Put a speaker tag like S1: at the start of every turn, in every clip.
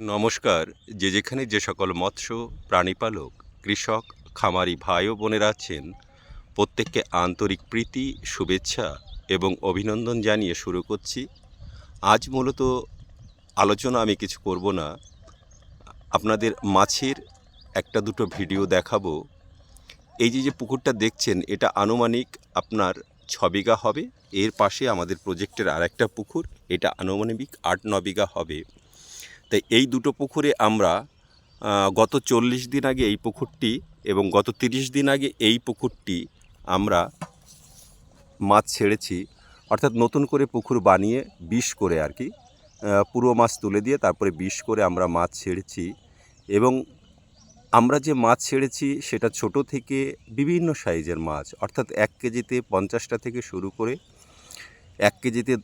S1: নমস্কার। যে যেখানে যে সকল মৎস্য প্রাণীপালক কৃষক, খামারি ভাই ও বোনেরা আছেন, প্রত্যেককে আন্তরিক প্রীতি, শুভেচ্ছা এবং অভিনন্দন জানিয়ে শুরু করছি। আজ মূলত আলোচনা আমি কিছু করব না। আপনাদের মাছের একটা দুটো ভিডিও দেখাবো। এই যে যে পুকুরটা দেখছেন, এটা আনুমানিক আপনার ছ বিঘা হবে। এর পাশে আমাদের প্রজেক্টের আর একটা পুকুর, এটা আনুমানিক আট, ন বিঘা হবে। তাই এই দুটো পুকুরে আমরা গত চল্লিশ দিন আগে এই পুকুরটি এবং গত তিরিশ দিন আগে এই পুকুরটি আমরা মাছ ছেড়েছি, অর্থাৎ নতুন করে পুকুর বানিয়ে বিষ করে আর কি পুরো মাছ তুলে দিয়ে তারপরে বিষ করে আমরা মাছ ছেড়েছি এবং আমরা যে মাছ ছেড়েছি সেটা ছোট থেকে বিভিন্ন সাইজের মাছ, অর্থাৎ এক কেজিতে পঞ্চাশটা থেকে শুরু করে এক কেজিতে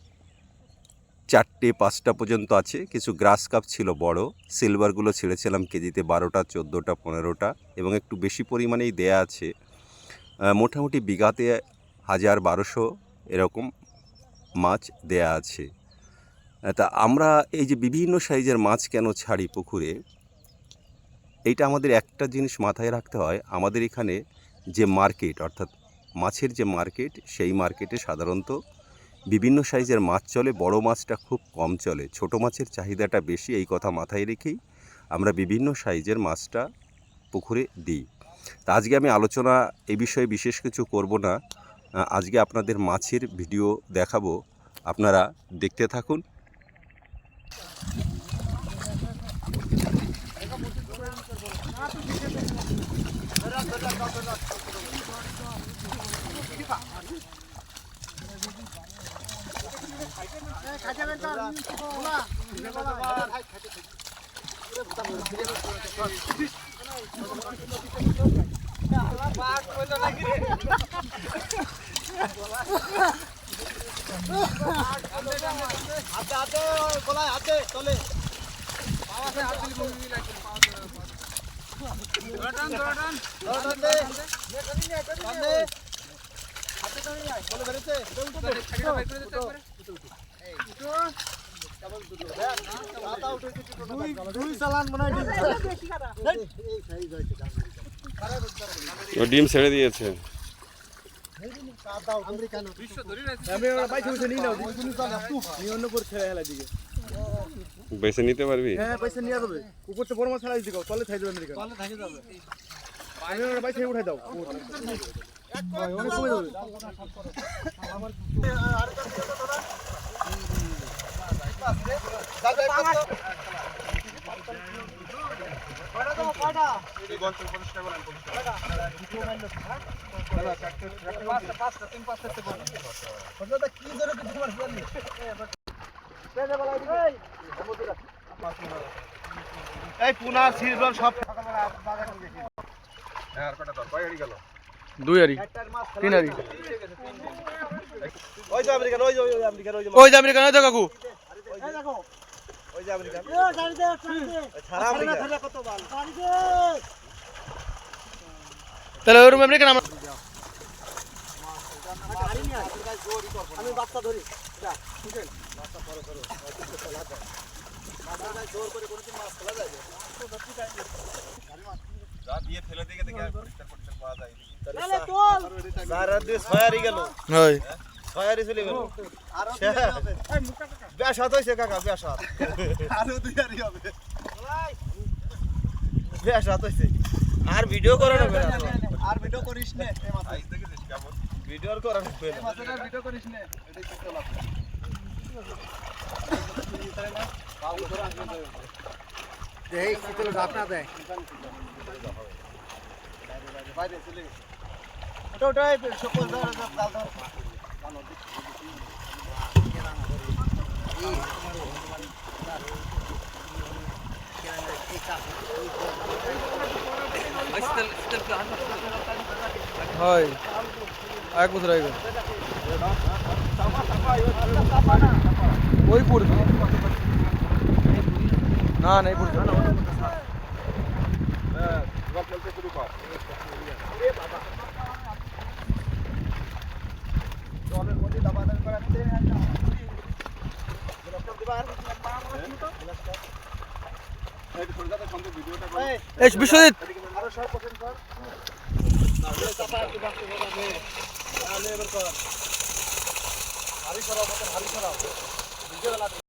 S1: চারটে পাঁচটা পর্যন্ত আছে। কিছু গ্রাস কাপ ছিল বড়। সিলভারগুলো ছেড়েছিলাম কেজিতে বারোটা, চোদ্দোটা, পনেরোটা এবং একটু বেশি পরিমাণেই দেয়া আছে। মোটামুটি বিঘাতে হাজার বারোশো এরকম মাছ দেয়া আছে। তা আমরা এই যে বিভিন্ন সাইজের মাছ কেন ছাড়ি পুকুরে, এইটা আমাদের একটা জিনিস মাথায় রাখতে হয়। আমাদের এখানে যে মার্কেট, অর্থাৎ মাছের যে মার্কেট, সেই মার্কেটে সাধারণত বিভিন্ন সাইজের মাছ চলে, বড় মাছটা খুব কম চলে। ছোট মাছের চাহিদাটা বেশি, এই কথা মাথায় রেখেই আমরা বিভিন্ন সাইজের মাছটা পুকুরে দিই। তা আজকে আমি আলোচনা এই বিষয়ে বিশেষ কিছু করব না। আজকে আপনাদের মাছের ভিডিও দেখাবো। আপনারা দেখতে থাকুন। হাতে হাতে গলায় হাতে চলে পাওয়া আছে হাতে ও ডিম ছেড়ে দিয়েছে। বেছে নিতে পারবি?
S2: হ্যাঁ পয়সা নিয়ে যাবে কুকুর তো বড় ছাড়াই দিও তলে থাই যাবে আমেরিকা তলে থাই যাবে উঠাই দাও এই পুনা সিলভার সব দুই আরি তিন আরি ওই যে আমেরিকান ওই যে ওই যে আমেরিকান ওই যে
S3: ওই যে আমেরিকান ওই যে কাকু
S2: ওই যে আমেরিকান ছাড়া আমেরিকান
S3: তাহলে ওই রুম আমেরিকান আমার
S2: আমি বাচ্চা ধরি। সারা দিয়ে ছয়ারি গেল। ছয়ারি চলে গেল। ব্যাসাত হয়েছে কাকা ব্যাসাত আরও দুই আরি হবে। ব্যাসাত হয়েছে। আর ভিডিও করা না আর ভিডিও করিস না। ভিডিও আর করা না। ভিডিও করিস না। এই শীতল রাত দেয়। ওটা ওটাই সকল ধর জাল ধর।
S3: হয় এক বছর আগে ওই পড়বে না না এই পড়বে
S2: জলের মধ্যে দাবা দাবি করাতে
S3: এই বিশ্বজিৎ
S2: ভারী সরাও ভারী সরাও